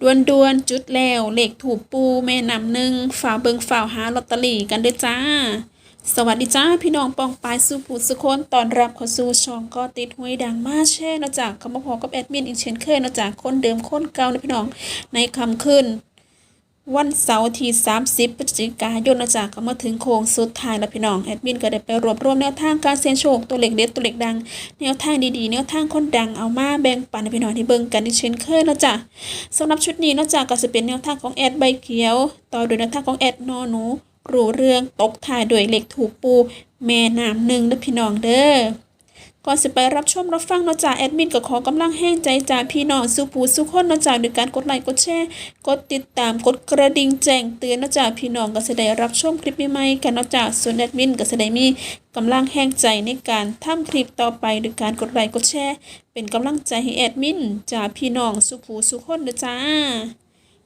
ดวนดวนๆจุดแล้วเลขถูกปูแม่นำหนึ่งฝ่าวเบิงฝ่าวหาลอตเตอรี่กันเด้อจ้า สวัสดีจ้าพี่น้องปองปายสุภูสุคนตอนรับเข้าสู่ช่องก็ติดหวยดังมาแช่นาะจากคำพอกับแอดมินอีกเช่นเคยนาะจากคนเดิมคนเก่านะพี่น้องในคำขึ้น วันเสาร์ที่ 30 พฤศจิกายนนะจ๊ะก็มาถึงโค้งสุดท้ายแล้วพี่น้องแอดมินก็ได้ไปรวบรวมแนวทางการเสี่ยงโชคตัวเล็กเด็ดตัวเล็กดัง แนวทางดีๆ แนวทางคนดังเอามาแบ่งปันพี่น้องที่เบิ่งกันอีกเช่นเคยนะจ๊ะสำหรับชุดนี้นอกจากก็จะเป็นแนวทางของแอดใบเขียว ต่อโดยแนวทางของแอดนอหนูรู้เรื่องตกท้ายด้วยเหล็กถูกปู แม่น้ำหนึ่งนะพี่น้องเด้อ ก่อนสิไปรับชมรับฟังเนาะจาแอดมินก็ขอกำลังแห้งใจจากพี่น้องสุภูสุคนเนาะจาด้วยการกดไลค์กดแชร์กดติดตามกดกระดิ่งแจ้งเตือนเนาะจาพี่น้องก็จะได้รับชมคลิปใหม่ๆกันเนาะจาส่วนแอดมินก็จะได้มีกำลังแห้งใจในการทำคลิปต่อไปด้วยการกดไลค์กดแชร์เป็นกำลังใจให้แอดมินจากพี่น้องสุภูสุคนเด้อจ้า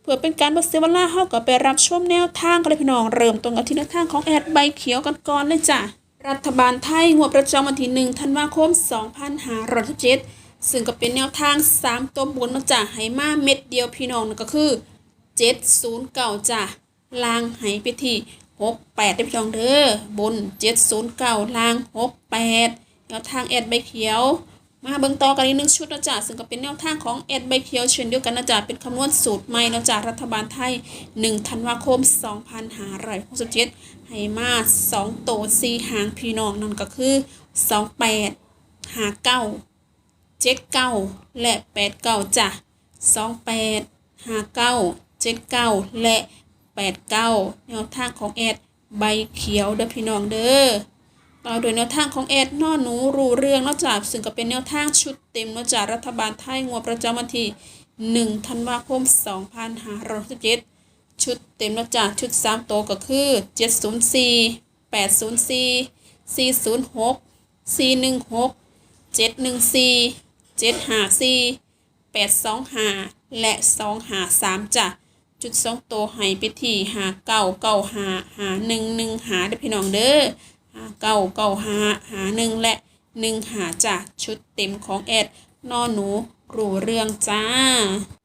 เพื่อเป็นการบ่เสียเวลาเฮาก็ไปรับชมแนวทางกันเลยพี่น้องเริ่มตรงกับที่แนวทางของแอดใบเขียวกันก่อนเลยจ้ะ รัฐบาลไทยงวดประจำวันที่1ธันวาคม 2567ซึ่งก็เป็นแนวทาง 3 ตัวบนมาจากไหมาเม็ดเดียวพี่น้องนั่นก็คือ 709จ้ะลางไห้ไปที่ 68ได้พี่น้องเด้อบน 709ลาง 68แนวทางแอดใบเขียว มาเบิ่งต่อกันอีกหนึ่งชุดนะจ๊ะซึ่งก็เป็นแนวทางของแอดใบเขียวเช่นเดียวกันนะจ๊ะเป็นคำนวณสูตรใหม่นะจ๊ะรัฐบาลไทย 1 ธันวาคม 2567ให้มา 2 โตว4หางพี่น้องนั่นก็คือ 28 59 79 และ 89จ้ะ28 59 79 และ 89 แนวทางของแอดใบเขียวเด้อพี่น้องเด้อ ต่อโดยแนวทางของแอดนอหนูรู้เรื่องนอกจากซึ่งก็เป็นแนวทางชุดเต็มนอกจากรัฐบาลไทยงวดประจำวันที่1ธันวาคม2567ชุดเต็มนอกจากชุด3โตวก็คือ 704 804 406 416 714 754 825 และ 253จ้ะจุดสองโตวให้ไปที่หาเก้าเก้าหาหาหนึ่งหนึ่งหาได้พี่น้องเด้อ เก้าเก้าหาหาหนึ่งและหนึ่งหาจากชุดเต็มของแอดนอหนูรู้เรื่องจ้า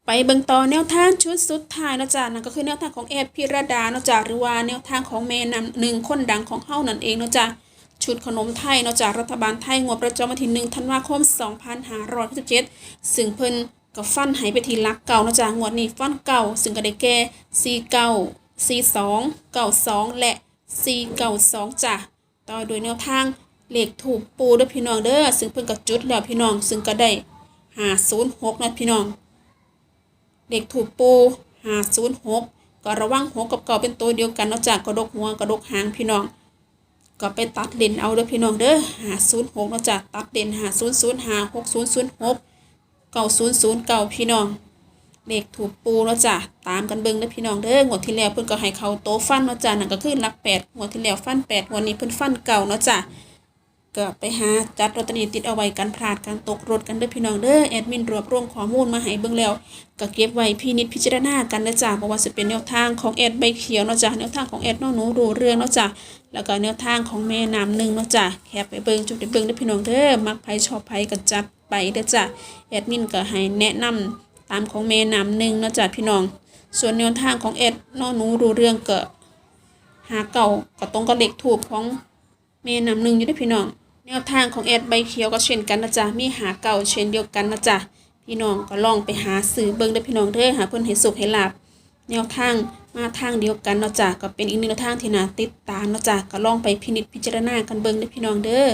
ไปเบิ่งต่อแนวทางชุดสุดท้ายนะจ้านั่นก็คือแนวทางของแอดพิรดาเนาะจ้าหรือว่าแนวทางของแม่นำหนึ่งคนดังของเฮานั่นเองเนาะจ้าชุดขนมไทยเนาะจากรัฐบาลไทยงวดประจำวันที่หนึ่งธันวาคม 2567ซึ่งเพิ่นก็ฟันหายไปทีลักเก่าเนาะจ้างวดนี้ฟันเก่า ซึ่งก็ได้แก่ 49 42 92 และ 492จ้ะ ต่อโดยแนวทางเลขถูกปูด้วยพี่น้องเด้อซึ่งเพิ่นก็จุดแล้วพี่น้อง ซึ่งก็ได้506นย์หกนะพี่น้องเลขถูกปู506ก็ระวังหัวกับเก่าเป็นตัวเดียวกันนอกจากกระดกหัวกระดกหางพี่น้อง ก็ไปตัดเลนเอาเด้อพี่น้องเด้อ506เนย์หกนอกจากตัดเลน500 5006 9009พี่น้อง เลขถูกปูเนาะจ้ะตามกันเบิ่งเด้พี่น้องเด้องวดที่แล้วเพิ่นก็ให้เขาโตฟันเนาะจ้ะนั่นก็คือหลักแปดงวดที่แล้วฟันแปดวดนี้เพิ่นฟันเก่าเนาะจ้ะก็ไปหาจัดลอตเตอรี่ติดเอาไว้กันพลาดการตกรถกันเด้อพี่น้องเด้อแอดมินรวบรวมข้อมูลมาให้เบิ่งแล้วก็เก็บไว้พี่นิดพิจารณากันนะจ้ะเพราะว่าสิเป็นแนวทางของแอดใบเขียวเนาะจ้ะแนวทางของแอดน้องหนูรู้เรื่องเนาะจ้ะแล้วก็แนวทางของแม่น้ำหนึ่งเนาะจ้ะแคปไปเบิ่งจุดไปเบิ่งเด้อพี่น้องเด้อมักไผชอบไผก็จัดไปเด้อจ้ะแอดมินก็ให้แนะนำ ตามของเมนำหนึ่งนะจ๊ะพี่น้อง ส่วนแนวทางของเอ็ดน้องหนูรู้เรื่องเกิดหาเก่าก็ตรงกับเลขถูกของเมนำหนึ่งอยู่ด้วยพี่น้อง แนวทางของเอ็ดใบเขียวก็เช่นกันนะจ๊ะมีหาเก่าเช่นเดียวกันนะจ๊ะพี่น้องก็ลองไปหาซื้อเบิ่งเด้พี่น้องเด้อหาเพิ่อนให้สุขให้ลาบแนวทางมาทางเดียวกันเนาะจ๊ะก็เป็นอีกหนึ่งแนวทางที่น่าติดตามเนาะจ๊ะก็ลองไปพินิจพิจารณากันเบิ่งเด้พี่น้องเด้อ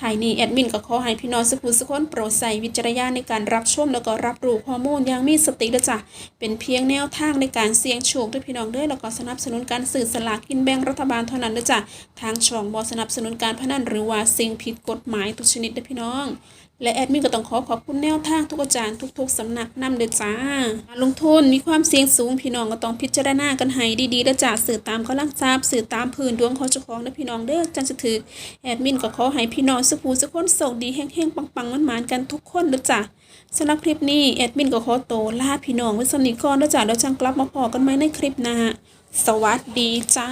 ท้ายนี้แอดมินก็ขอให้พี่น้องสุขุสุขคนโปรดใส่วิจารณญาในการรับชมแล้วก็รับรู้ข้อมูลอย่างมีสติและจ้ะเป็นเพียงแนวทางในการเสี่ยงโชคด้วยพี่น้องเด้อแล้วก็สนับสนุนการสื่อสลากกินแบ่งรัฐบาลเท่านั้นนะจ้ะทางช่องบอสนับสนุนการพนันหรือว่าสิ่งผิดกฎหมายทุกชนิดด้วยพี่น้อง และแอดมินก็ต้องขอขอบคุณแนวทางทุกอาจารย์ทุก ๆสำนักนำเด้อจ้าลงทุนมีความเสี่ยงสูงพี่น้องก็ต้องพิจารณากันให้ดีๆเด้อจ้าสื่อตามกำลังทรัพย์สื่อตามพื้นดวงของเจ้าของเด้อพี่น้องเด้อจันจะถือแอดมินก็ขอให้พี่น้องสุขูสุขคนโชคดีแห้งๆปังๆมันๆกันทุกคนเด้อจ้าสำหรับคลิปนี้แอดมินก็ขอโตลาพี่น้องไว้สนิทก่อนเด้อจ้าแล้วจังกลับมาพอกันใหม่ในคลิปหน้าสวัสดีจ้า